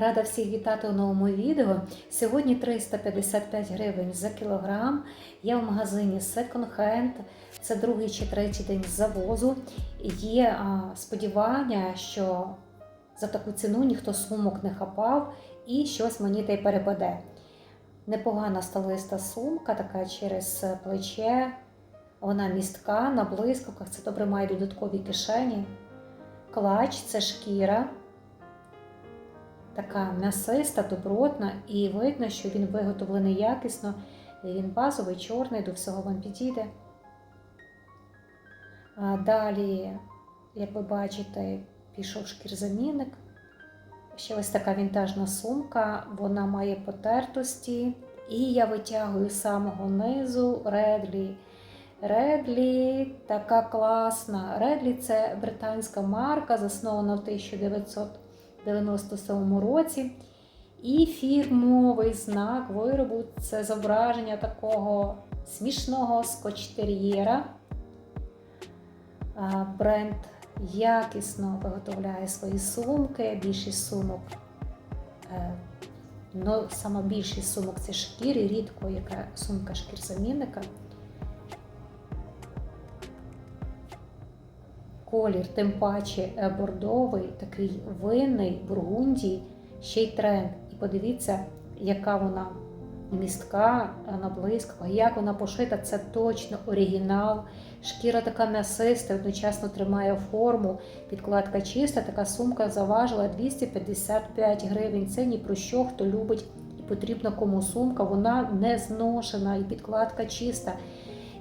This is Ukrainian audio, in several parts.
Рада всіх вітати у новому відео. Сьогодні 355 гривень за кілограм. Я в магазині Second Hand. Це другий чи третій день завозу. Є а, сподівання, що за таку ціну ніхто сумок не хапав і щось мені та й перепаде. Непогана сталиста сумка, така через плече. Вона містка на блискавках. Це добре має додаткові кишені. Клач це шкіра така м'ясиста, добротна, і видно, що він виготовлений якісно. Він базовий, чорний, до всього вам підійде. А Далі, як ви бачите, пішов шкірзамінник. Ще ось така вінтажна сумка, вона має потертості. І я витягую з самого низу Редлі. Редлі така класна. Редлі це британська марка, заснована в 1900 97 році. І фірмовий знак виробу це зображення такого смішного скотчтер'єра. Бренд якісно виготовляє свої сумки, більшість сумок. Ну, саме більшість сумок це шкіри, рідко яка сумка шкірзамінника. Колір, тим паче е, бордовий, такий винний, бургундій, ще й тренд. І подивіться, яка вона містка е, на як вона пошита, це точно оригінал. Шкіра така м'ясиста, одночасно тримає форму, підкладка чиста, така сумка заважила 255 гривень. Це ні про що, хто любить і потрібна кому сумка, вона не зношена і підкладка чиста.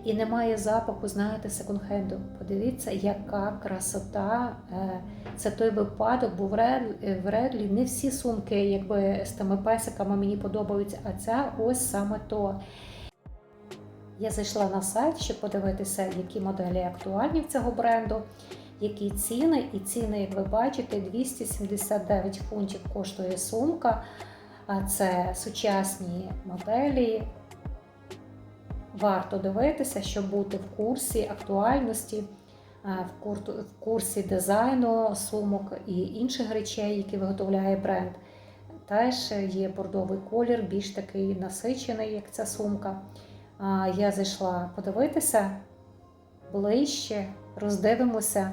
І немає запаху, знаєте, секонд-хенду. Подивіться, яка красота. Е, це той випадок, бо в Редлі не всі сумки, якби з тими песиками мені подобаються, а ця ось саме то. Я зайшла на сайт, щоб подивитися, які моделі актуальні в цього бренду, які ціни. І ціни, як ви бачите, 279 фунтів коштує сумка. Це сучасні моделі варто дивитися, щоб бути в курсі актуальності, е, в курсі дизайну сумок і інших речей, які виготовляє бренд. Теж є бордовий колір, більш такий насичений, як ця сумка. Я зайшла подивитися ближче, роздивимося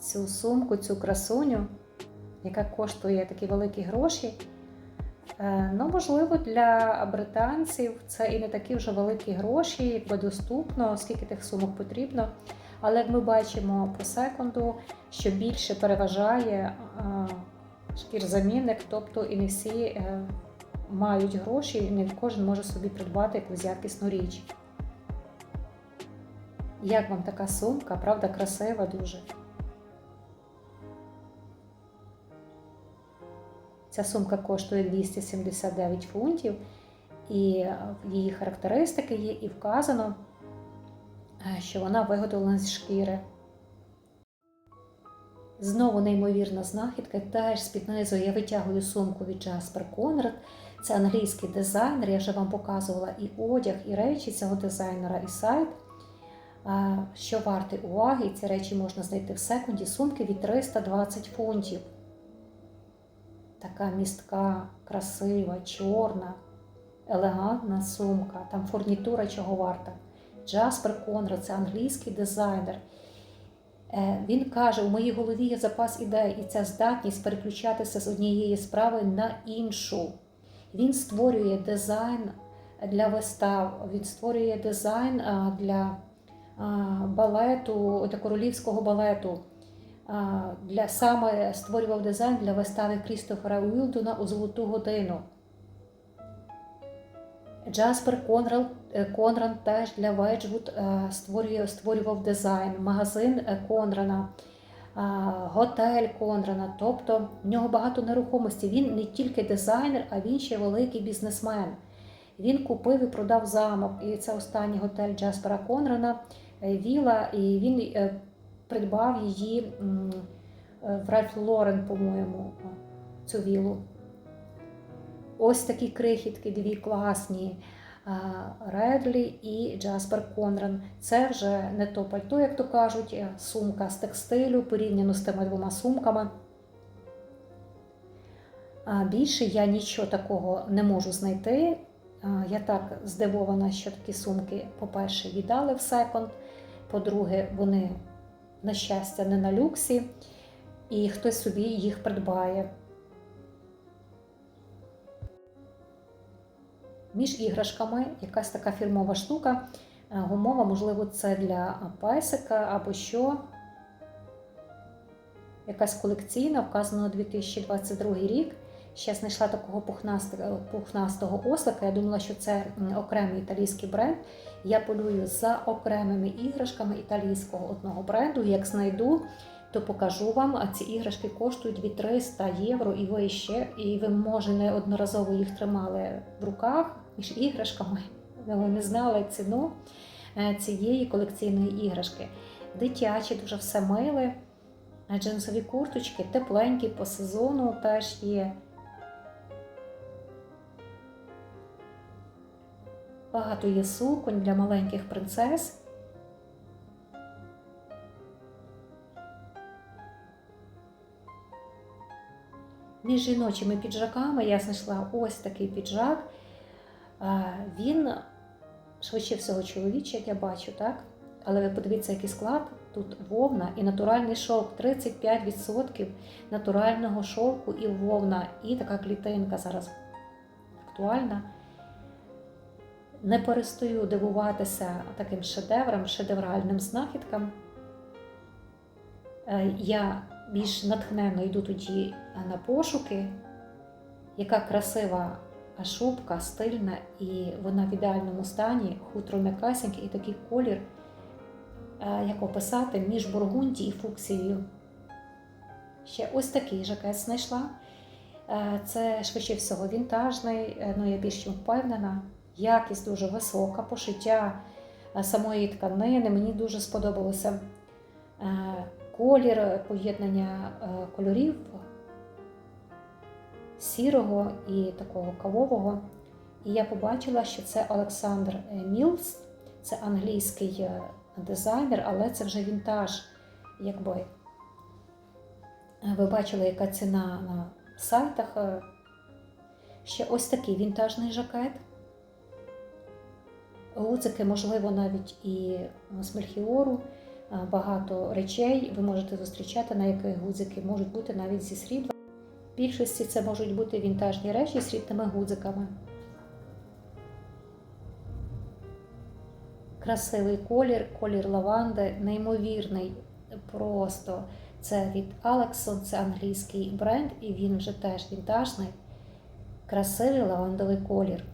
цю сумку, цю красуню, яка коштує такі великі гроші. Е, ну, можливо, для британців це і не такі вже великі гроші, якби доступно, скільки тих сумок потрібно. Але як ми бачимо по секунду, що більше переважає е, шкірзамінник, тобто і не всі е, мають гроші, і не кожен може собі придбати якусь якісну річ. Як вам така сумка, правда, красива дуже. Ця сумка коштує 279 фунтів, і її характеристики є і вказано, е, що вона виготовлена з шкіри. Знову неймовірна знахідка, теж з-під низу я витягую сумку від Jasper Conrad. Це англійський дизайнер, я вже вам показувала і одяг, і речі цього дизайнера, і сайт. Що варте уваги, ці речі можна знайти в секунді, сумки від 320 фунтів така містка, красива, чорна, елегантна сумка, там фурнітура чого варта. Джаспер Конрад це англійський дизайнер. Е, він каже, у моїй голові є запас ідей, і ця здатність переключатися з однієї справи на іншу. Він створює дизайн для вистав, він створює дизайн для балету, для королівського балету для саме створював дизайн для вистави Крістофера Уілдона у Золоту годину. Джаспер Конрад, е, Конран теж для Веджвуд е, створював дизайн, магазин е, Конрана, готель Конрана. Тобто в нього багато нерухомості. Він не тільки дизайнер, а він ще великий бізнесмен. Він купив і продав замок. І це останній готель Джаспера Конрана, Віла. І він придбав її е, в Ральф Лорен, по-моєму, цю вілу. Ось такі крихітки, дві класні. Редлі і Джаспер Конран. Це вже не то пальто, як то кажуть, сумка з текстилю порівняно з тими двома сумками. Більше я нічого такого не можу знайти. Я так здивована, що такі сумки, по-перше, віддали в секонд. По-друге, вони, на щастя, не на люксі, і хтось собі їх придбає. Між іграшками якась така фірмова штука, е, гумова, можливо, це для песика або що. Якась колекційна, вказано 2022 рік. Ще знайшла такого пухнастого, пухнастого ослика. Я думала, що це окремий італійський бренд. Я полюю за окремими іграшками італійського одного бренду. Як знайду, то покажу вам. А ці іграшки коштують від 300 євро і вище. І ви, може, неодноразово їх тримали в руках між іграшками, але не знали ціну е, цієї колекційної іграшки. Дитячі дуже все миле. Джинсові курточки тепленькі по сезону теж є. Багато є суконь для маленьких принцес. Між жіночими піджаками я знайшла ось такий піджак. Він швидше всього чоловічий, як я бачу, так? Але ви подивіться, який склад. Тут вовна і натуральний шовк. 35% натурального шовку і вовна. І така клітинка зараз актуальна. Не перестаю дивуватися таким шедеврам, шедевральним знахідкам. Е, Я більш натхненно йду тоді на пошуки, яка красива шубка, стильна, і вона в ідеальному стані, хутро м'якасеньке і такий колір, е, як описати, між бургунді і фуксією. Ще ось такий жакет знайшла. Е, Це швидше всього вінтажний, ну я більш впевнена. Якість дуже висока, пошиття е, самої тканини. Мені дуже сподобалося е, колір, поєднання е, кольорів сірого і такого кавового. І я побачила, що це Олександр Мілс, це англійський дизайнер, але це вже вінтаж. Якби. Ви бачили, яка ціна на сайтах. Ще ось такий вінтажний жакет. Гудзики, можливо, навіть і з мельхіору. Е, Багато речей ви можете зустрічати, на яких гудзики можуть бути навіть зі срібла. В більшості це можуть бути вінтажні речі з срібними гудзиками. Красивий колір, колір лаванди, неймовірний. Просто це від Alexon, це англійський бренд, і він вже теж вінтажний. Красивий лавандовий колір.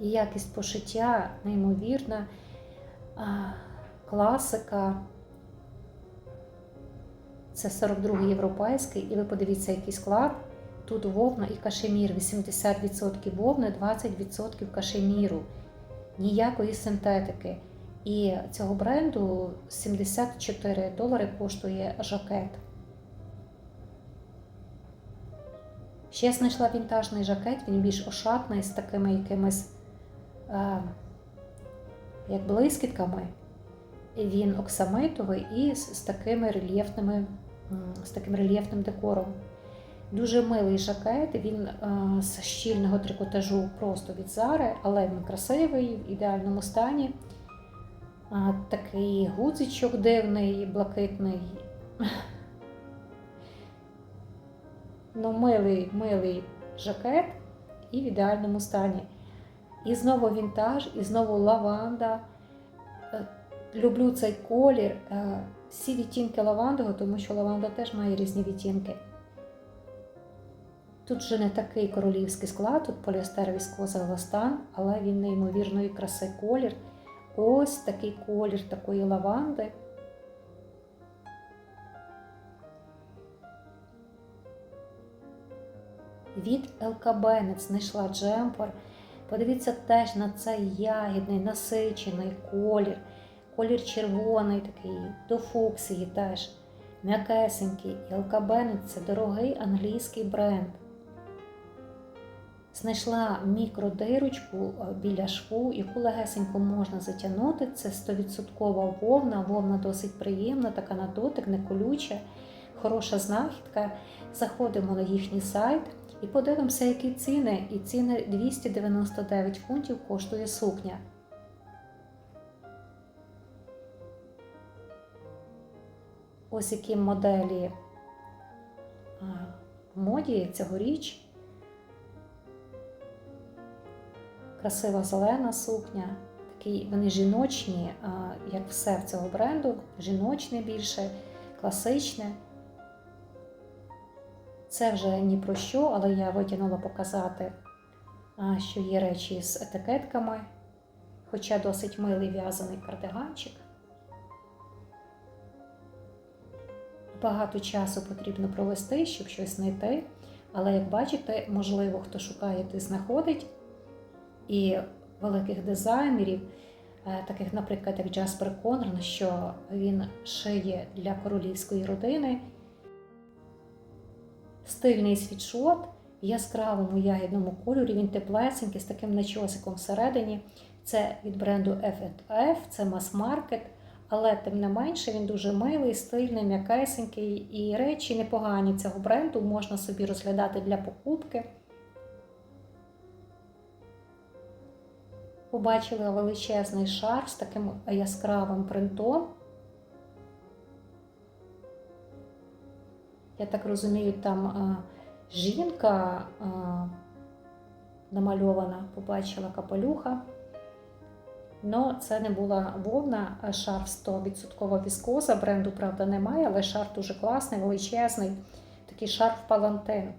І якість пошиття неймовірна, класика. Це 42-й європейський, і ви подивіться, який склад. Тут вовна і кашемір. 80% вовни, 20% кашеміру. Ніякої синтетики. І цього бренду 74 долари коштує жакет. Ще знайшла вінтажний жакет, він більш ошатний, з такими якимись як блискітками. Він оксамитовий і з, з такими рельєфними, з таким рельєфним декором. Дуже милий жакет, він е, з щільного трикотажу просто від зари, але він красивий, в ідеальному стані. Такий гудзичок дивний, блакитний. Ну, милий, милий жакет і в ідеальному стані. І знову вінтаж, і знову лаванда. Е, Люблю цей колір. Е, Всі відтінки лавандового, тому що лаванда теж має різні відтінки. Тут вже не такий королівський склад, тут поліестер віскоза еластан, але він неймовірної краси колір. Ось такий колір такої лаванди. Від ЛКБ знайшла джемпер. Подивіться теж на цей ягідний, насичений колір. Колір червоний такий, до фуксії теж. М'якесенький. І ЛКБ це дорогий англійський бренд. Знайшла мікродирочку е, біля шву, яку легесенько можна затягнути. Це 100% вовна, вовна досить приємна, така на дотик, не колюча, хороша знахідка. Заходимо на їхній сайт і подивимося, які ціни. І ціни 299 фунтів коштує сукня. Ось які моделі в моді цьогоріч. Красива зелена сукня. Такі вони жіночні, як все в цього бренду, жіночне більше, класичне. Це вже ні про що, але я витягнула показати, що є речі з етикетками, хоча досить милий в'язаний кардиганчик. Багато часу потрібно провести, щоб щось знайти. Але, як бачите, можливо, хто шукає, той знаходить. І великих дизайнерів, е, таких, наприклад, як Джаспер Конран, що він шиє для королівської родини. Стильний світшот в яскравому ягідному кольорі, він теплесенький з таким начосиком всередині. Це від бренду F&F, це мас-маркет, але тим не менше він дуже милий, стильний, м'якесенький і речі непогані цього бренду можна собі розглядати для покупки. Побачили величезний шар з таким яскравим принтом. Я так розумію, там а, жінка а, намальована, побачила капелюха. Но це не була вовна, а шарф 100% віскоза. Бренду, правда, немає, але шарф дуже класний, величезний. Такий шарф палантин.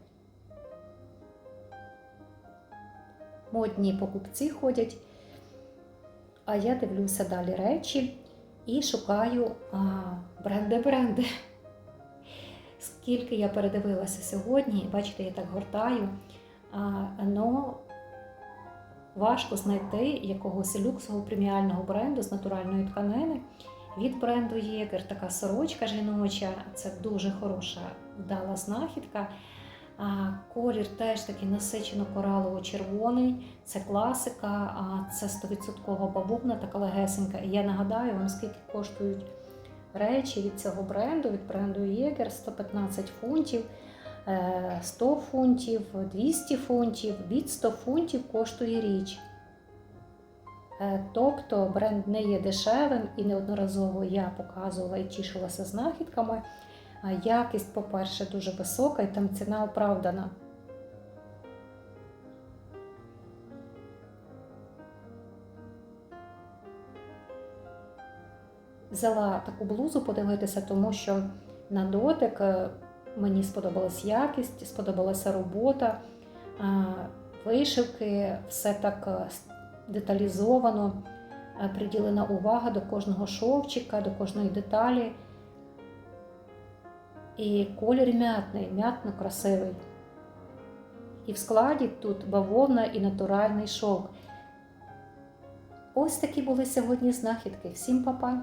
Модні покупці ходять. А я дивлюся далі речі і шукаю бренди-бренди. Скільки я передивилася сьогодні, бачите, я так гортаю, но важко знайти якогось люксового преміального бренду з натуральної тканини. Від бренду Єгер така сорочка жіноча, це дуже хороша вдала знахідка. Колір теж такий насичено коралово-червоний, це класика, це 100% бавовна, така легесенька. І я нагадаю вам, скільки коштують речі від цього бренду, від бренду Єгер 115 фунтів, 100 фунтів, 200 фунтів, від 100 фунтів коштує річ. Е, Тобто бренд не є дешевим і неодноразово я показувала і тішилася знахідками. Якість, по-перше, дуже висока і там ціна оправдана. Взяла таку блузу подивитися, тому що на дотик е, мені сподобалась якість, сподобалася робота, е, вишивки, все так е, деталізовано, приділена увага до кожного шовчика, до кожної деталі. І колір м'ятний, м'ятно красивий. І в складі тут бавовна і натуральний шовк. Ось такі були сьогодні знахідки. Всім па-па!